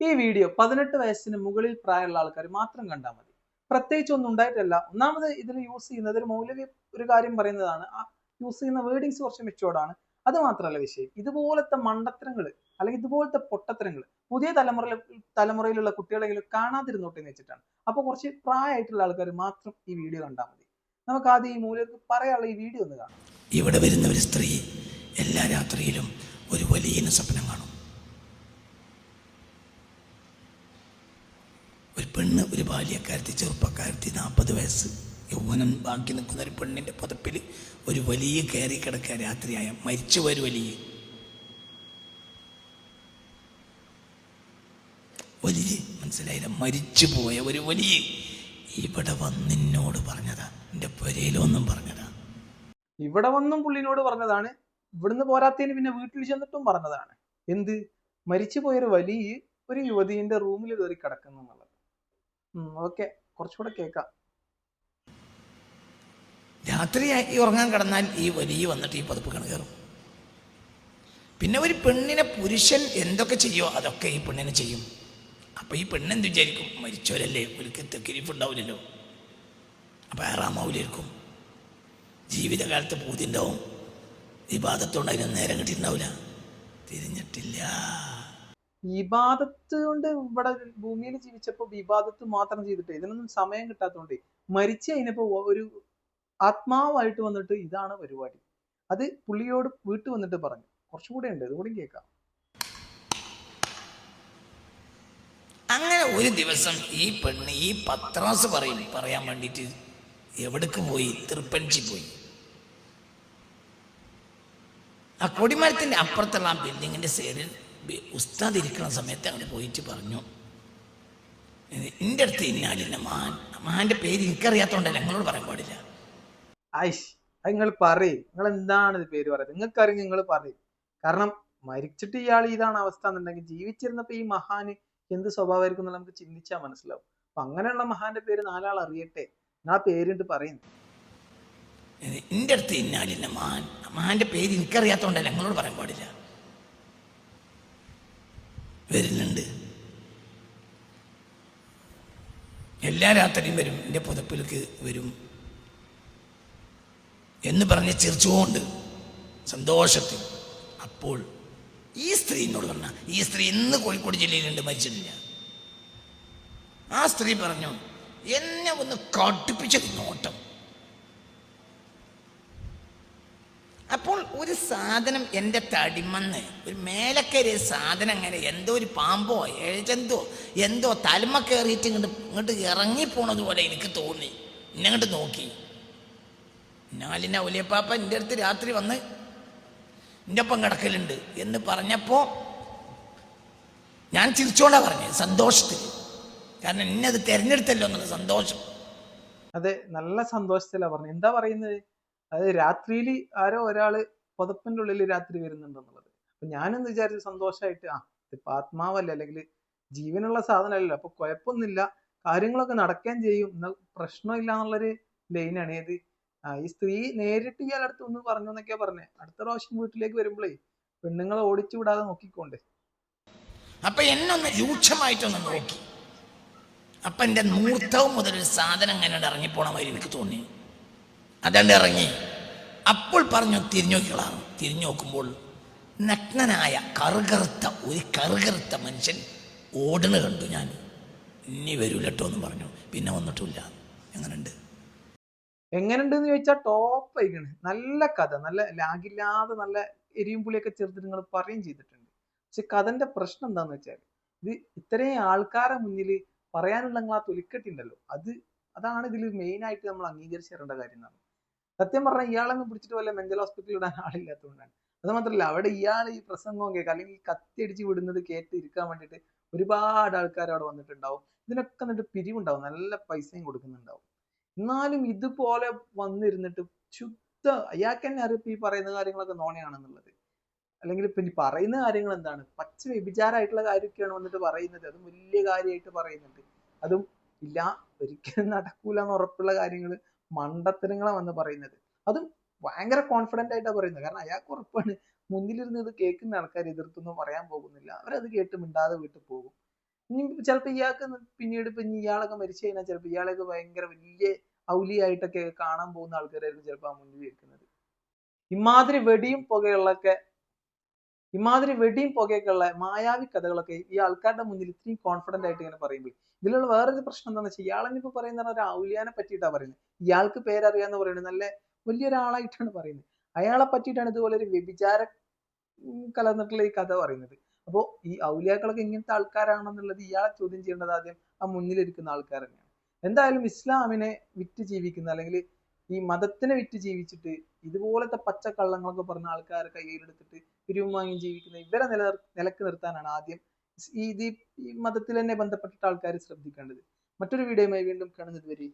ഈ വീഡിയോ പതിനെട്ട് വയസ്സിന് മുകളിൽ പ്രായമുള്ള ആൾക്കാർ മാത്രം കണ്ടാൽ മതി. പ്രത്യേകിച്ച് ഒന്നും ഉണ്ടായിട്ടല്ല. ഒന്നാമത് ഇതിൽ യൂസ് ചെയ്യുന്നത് ഒരു മൗലവി ഒരു കാര്യം പറയുന്നതാണ്. ആ യൂസ് ചെയ്യുന്ന വേർഡിങ്സ് കുറച്ച് മെച്ചോടാണ് അത് മാത്രമല്ല വിഷയം. ഇതുപോലത്തെ മണ്ടത്തരങ്ങൾ അല്ലെങ്കിൽ ഇതുപോലത്തെ പൊട്ടത്തരങ്ങൾ പുതിയ തലമുറയിൽ തലമുറയിലുള്ള കുട്ടികളെങ്കിലും കാണാതിരുന്നോട്ടെ എന്ന് വെച്ചിട്ടാണ്. അപ്പോൾ കുറച്ച് പ്രായമായിട്ടുള്ള ആൾക്കാർ മാത്രം ഈ വീഡിയോ കണ്ടാൽ മതി. നമുക്ക് ആദ്യം ഈ മൂലക്ക് പറയാനുള്ള ഈ വീഡിയോ ഒന്ന് കാണാം. ഇവിടെ വരുന്ന ഒരു സ്ത്രീ എല്ലാ രാത്രിയിലും ഒരു വലിയ സ്വപ്നം കാണും ഒരു പെണ്ണ് ഒരു ബാല്യക്കാരത്തി ചെറുപ്പക്കാരത്തി നാൽപ്പത് വയസ്സ്. യൗവനം ബാക്കി നിൽക്കുന്ന ഒരു പെണ്ണിന്റെ പുതപ്പിൽ ഒരു വലിയ കയറി കിടക്കുക രാത്രിയായ. മരിച്ചു വരും വലിയ. വലിയ. മനസ്സിലായില്ല? മരിച്ചു പോയ ഒരു വലിയ. ഇവിടെ വന്നിന്നോട് പറഞ്ഞതാ. എന്റെ പുരയിലൊന്നും പറഞ്ഞതാ. ഇവിടെ വന്നും പുള്ളിനോട് പറഞ്ഞതാണ്. ഇവിടുന്ന് പോരാത്തതിന് പിന്നെ വീട്ടിൽ ചെന്നിട്ടും പറഞ്ഞതാണ്. എന്ത്? മരിച്ചു പോയൊരു വലിയ ഒരു യുവതിന്റെ റൂമിൽ കയറി കിടക്കുന്നു എന്നുള്ളത്. ഓക്കെ. കുറച്ചുകൂടെ കേൾക്കാം. രാത്രി ഈ ഉറങ്ങാൻ കിടന്നാൽ ഈ വലിയ വന്നിട്ട് ഈ പതിപ്പ് കയറും. പിന്നെ ഒരു പെണ്ണിനെ പുരുഷൻ എന്തൊക്കെ ചെയ്യോ അതൊക്കെ ഈ പെണ്ണിനെ ചെയ്യും. അപ്പൊ ഈ പെണ്ണെന്ത് വിചാരിക്കും? മരിച്ചവരല്ലേ? ഒരിക്കൽ തെക്കിരിപ്പുണ്ടാവില്ലല്ലോ. അപ്പൊ ആറാമാവിലിരിക്കും ജീവിതകാലത്ത് പൂതി ഉണ്ടാവും വിവാദത്തോണ്ട് അതിന് നേരം കിട്ടിയിട്ടുണ്ടാവില്ല. തിരിഞ്ഞിട്ടില്ല. വിവാദത്ത് കൊണ്ട് ഇവിടെ ഭൂമിയിൽ ജീവിച്ചപ്പോ വിവാദത്ത് മാത്രം ചെയ്തിട്ട് ഇതിനൊന്നും സമയം കിട്ടാത്തതുകൊണ്ട് മരിച്ചു അതിനിപ്പോ ഒരു ആത്മാവായിട്ട് വന്നിട്ട് ഇതാണ് പരിപാടി. അത് പുള്ളിയോട് വീട്ടിൽ വന്നിട്ട് പറഞ്ഞു. കുറച്ചുകൂടെ ഉണ്ട് ഇതുകൂടി കേൾക്കാം. അങ്ങനെ ഒരു ദിവസം ഈ പെണ്ണ് ഈ പത്രാസ് പറയും പറയാൻ വേണ്ടിയിട്ട് എവിടേക്ക് പോയി? തൃപ്പഞ്ചി പോയി. ആ കൊടിമരത്തിന്റെ അപ്പുറത്തുള്ള ആ ബിൽഡിങ്ങിന്റെ സൈഡിൽ ഉസ്താദ് ഇരിക്കുന്ന സമയത്ത് അവിടെ പോയിട്ട് പറഞ്ഞു. എന്റെ അടുത്ത് ഇന്നാലില്ല മഹാൻ മഹാന്റെ പേര് എനിക്കറിയാത്തതുകൊണ്ടല്ല ഞങ്ങളോട് പറയാൻ പാടില്ല. ഐഷ് അത് നിങ്ങൾ പറയും. നിങ്ങൾ എന്താണ് ഇത് പേര് പറയുന്നത്? നിങ്ങൾക്കറിയാം നിങ്ങൾ പറയും. കാരണം മരിച്ചിട്ട് ഇയാൾ ഇതാണ് അവസ്ഥ എന്നുണ്ടെങ്കിൽ ജീവിച്ചിരുന്നപ്പോൾ ഈ മഹാന് എന്ത് സ്വഭാവമായിരിക്കും എന്ന് നമുക്ക് ചിന്തിച്ചാൽ മനസ്സിലാവും. അപ്പൊ അങ്ങനെയുള്ള മഹാന്റെ പേര് നാലാൾ അറിയട്ടെ. ആ പേരിട്ട് പറയുന്നു എന്റെ അടുത്ത് ഇന്നാലില്ല മഹാൻ മഹാന്റെ പേര് എനിക്കറിയാത്തതുകൊണ്ടല്ല ഞങ്ങളോട് പറയാൻ പാടില്ല. എല്ലാ രാത്രിയും വരും. എന്റെ പുതപ്പിലേക്ക് വരും. എന്ന് പറഞ്ഞ് ചിരിച്ചുകൊണ്ട് സന്തോഷത്തിൽ അപ്പോൾ ഈ സ്ത്രീ എന്നോട് പറഞ്ഞ ഈ സ്ത്രീ ഇന്ന് കോഴിക്കോട് ജില്ലയിലുണ്ട് മരിച്ചിട്ടില്ല. ആ സ്ത്രീ പറഞ്ഞു എന്നെ ഒന്ന് കാട്ടിപ്പിച്ചത് നോട്ടം അപ്പോൾ ഒരു സാധനം എന്റെ തടിമന്ന്. ഒരു മേലക്കരി സാധനം അങ്ങനെ എന്തോ ഒരു പാമ്പോ എഴുതെന്തോ എന്തോ തലമ കയറിയിട്ട് ഇങ്ങോട്ട് ഇങ്ങോട്ട് ഇറങ്ങിപ്പോണത് പോലെ എനിക്ക് തോന്നി. എന്നെ അങ്ങോട്ട് നോക്കി. നാലിന ഒലിയപ്പാപ്പ എന്റെ അടുത്ത് രാത്രി വന്ന് എന്റെ ഒപ്പം കിടക്കലുണ്ട് എന്ന് പറഞ്ഞപ്പോൾ ഞാൻ ചിരിച്ചോണ്ടാ പറഞ്ഞത് സന്തോഷത്തിൽ കാരണം എന്നെ അത് തിരഞ്ഞെടുത്തല്ലോ എന്നുള്ള സന്തോഷം. അതെ നല്ല സന്തോഷത്തിലാ പറഞ്ഞത്. എന്താ പറയുന്നത്? അത് രാത്രിയിൽ ആരോ ഒരാൾ പുതപ്പിന്റെ ഉള്ളിൽ രാത്രി വരുന്നുണ്ടെന്നുള്ളത്. അപ്പൊ ഞാനെന്ന് വിചാരിച്ച സന്തോഷമായിട്ട് ആ ഇപ്പൊ ആത്മാവല്ല? അല്ലെങ്കിൽ ജീവനുള്ള സാധനമല്ലല്ലോ. അപ്പൊ കുഴപ്പമൊന്നുമില്ല. കാര്യങ്ങളൊക്കെ നടക്കാൻ ചെയ്യും. എന്നാൽ പ്രശ്നമില്ല എന്നുള്ളൊരു ലൈനാണ്. ഏത് ഈ സ്ത്രീ നേരിട്ട് ഇയാളടുത്ത് ഒന്ന് പറഞ്ഞു എന്നൊക്കെയാ പറഞ്ഞേ. അടുത്ത പ്രാവശ്യം വീട്ടിലേക്ക് വരുമ്പോഴേ പെണ്ണുങ്ങളെ ഓടിച്ചു വിടാതെ നോക്കിക്കോണ്ടേ. അപ്പൊ എന്നൊന്ന് രൂക്ഷമായിട്ടൊന്ന് നോക്കി. അപ്പൊ എന്റെ മൂർത്തവും മുതൽ ഒരു സാധനം അങ്ങനെ ഇറങ്ങി മാതിരി എനിക്ക് തോന്നി. അതെന്റെ ഇറങ്ങി. അപ്പോൾ പറഞ്ഞു തിരിഞ്ഞു നോക്കിക്കളാണ് തിരിഞ്ഞു നോക്കുമ്പോൾ നഗ്നനായ കറുകറുത്ത ഒരു കറുകറുത്ത മനുഷ്യൻ ഓടണ കണ്ടു ഞാൻ. ഇനി വരൂലട്ടോ എന്ന് പറഞ്ഞു. പിന്നെ വന്നിട്ടില്ല. എങ്ങനെയുണ്ട് എങ്ങനെയുണ്ട് എന്ന് ചോദിച്ചാൽ ടോപ്പ് ആയിക്കണ്. നല്ല കഥ. നല്ല ലാഗില്ലാതെ നല്ല എരിയും പുളിയൊക്കെ ചേർത്ത് നിങ്ങൾ പറയും ചെയ്തിട്ടുണ്ട്. പക്ഷെ കഥന്റെ പ്രശ്നം എന്താന്ന് വെച്ചാൽ ഇത് ഇത്രയും ആൾക്കാരെ മുന്നിൽ പറയാനുള്ള നിങ്ങൾ ആ തൊലിക്കെട്ടുണ്ടല്ലോ. അത് അതാണ് ഇതിൽ മെയിൻ ആയിട്ട് നമ്മൾ അംഗീകരിച്ചു തരേണ്ട കാര്യം എന്നാണ്. സത്യം പറഞ്ഞാൽ ഇയാളൊന്നും പിടിച്ചിട്ട് വല്ല മെന്റൽ ഹോസ്പിറ്റലിൽ ഇടാൻ ആളില്ലാത്തതുകൊണ്ടാണ് അത് മാത്രമല്ല അവിടെ ഇയാൾ ഈ പ്രസംഗവും കേൾക്കുക അല്ലെങ്കിൽ കത്തിയടിച്ച് വിടുന്നത് കേട്ട് ഇരിക്കാൻ വേണ്ടിയിട്ട് ഒരുപാട് ആൾക്കാർ അവിടെ വന്നിട്ടുണ്ടാവും. ഇതിനൊക്കെ എന്നിട്ട് പിരിവുണ്ടാവും നല്ല പൈസയും കൊടുക്കുന്നുണ്ടാവും. എന്നാലും ഇതുപോലെ വന്നിരുന്നിട്ട് ശുദ്ധ അയാൾക്ക് തന്നെ അറിയിപ്പ് ഈ പറയുന്ന കാര്യങ്ങളൊക്കെ നോണയാണെന്നുള്ളത്. അല്ലെങ്കിൽ ഇനി പറയുന്ന കാര്യങ്ങൾ എന്താണ്? പച്ച വ്യഭിചാരമായിട്ടുള്ള കാര്യമൊക്കെയാണ് വന്നിട്ട് പറയുന്നത്. അതും വലിയ കാര്യമായിട്ട് പറയുന്നുണ്ട്. അതും ഇല്ല ഒരിക്കലും നടക്കൂല എന്ന് ഉറപ്പുള്ള കാര്യങ്ങൾ മണ്ടത്തരങ്ങളാണ് വന്ന് പറയുന്നത്. അതും ഭയങ്കര കോൺഫിഡന്റ് ആയിട്ടാണ് പറയുന്നത്. കാരണം അയാൾക്ക് ഉറപ്പാണ് മുന്നിലിരുന്ന് ഇത് കേൾക്കുന്ന ആൾക്കാർ എതിർത്തൊന്നും പറയാൻ പോകുന്നില്ല. അവരത് കേട്ട് മിണ്ടാതെ വീട്ടിൽ പോകും. ഇനി ചിലപ്പോൾ ഇയാൾക്ക് പിന്നീട് ഇപ്പം ഇയാളൊക്കെ മരിച്ചു കഴിഞ്ഞാൽ ചിലപ്പോൾ ഇയാളൊക്കെ ഭയങ്കര വലിയ ഔലിയായിട്ടൊക്കെ കാണാൻ പോകുന്ന ആൾക്കാരായിരിക്കും ചിലപ്പോൾ ആ മുന്നിൽ ഇരിക്കുന്നത് ഇമാതിരി വെടിയും പുകയുള്ളൊക്കെ ഇമാതിരി വെടിയും പുകയൊക്കെ ഉള്ള മായാവി കഥകളൊക്കെ ഈ ആൾക്കാരുടെ മുന്നിൽ ഇത്രയും കോൺഫിഡന്റ് ആയിട്ട് ഇങ്ങനെ പറയുമ്പോൾ ഇതിലുള്ള വേറൊരു പ്രശ്നം എന്താണെന്ന് വെച്ചാൽ ഇയാളെന്നെ ഇപ്പൊ പറയുന്ന ഒരു ഔലിയാനെ പറ്റിയിട്ടാണ് പറയുന്നത് ഇയാൾക്ക് പേരറിയാന്ന് പറയുന്നത് നല്ല വലിയൊരാളായിട്ടാണ് പറയുന്നത് അയാളെ പറ്റിയിട്ടാണ് ഇതുപോലെ ഒരു വ്യഭിചാര കലർന്നിട്ടുള്ള ഈ കഥ പറയുന്നത്. അപ്പോൾ ഈ ഔലിയാക്കളൊക്കെ ഇങ്ങനത്തെ ആൾക്കാരാണെന്നുള്ളത് ഇയാളെ ചോദ്യം ചെയ്യേണ്ടത് ആദ്യം ആ മുന്നിലിരിക്കുന്ന ആൾക്കാർ തന്നെയാണ്. എന്തായാലും ഇസ്ലാമിനെ വിറ്റ് ജീവിക്കുന്ന അല്ലെങ്കിൽ ഈ മതത്തിനെ വിറ്റ് ജീവിച്ചിട്ട് ഇതുപോലത്തെ പച്ചക്കള്ളങ്ങളൊക്കെ പറഞ്ഞ ആൾക്കാരെ കയ്യിലെടുത്തിട്ട് പിരിവും വാങ്ങി ജീവിക്കുന്ന ഇവരെ നില നിലയ്ക്ക് നിർത്താനാണ് ആദ്യം ഇത് ഈ മതത്തിൽ തന്നെ ബന്ധപ്പെട്ടിട്ട് ആൾക്കാർ ശ്രദ്ധിക്കേണ്ടത്. മറ്റൊരു വീഡിയോയുമായി വീണ്ടും കാണുന്നത് വരെ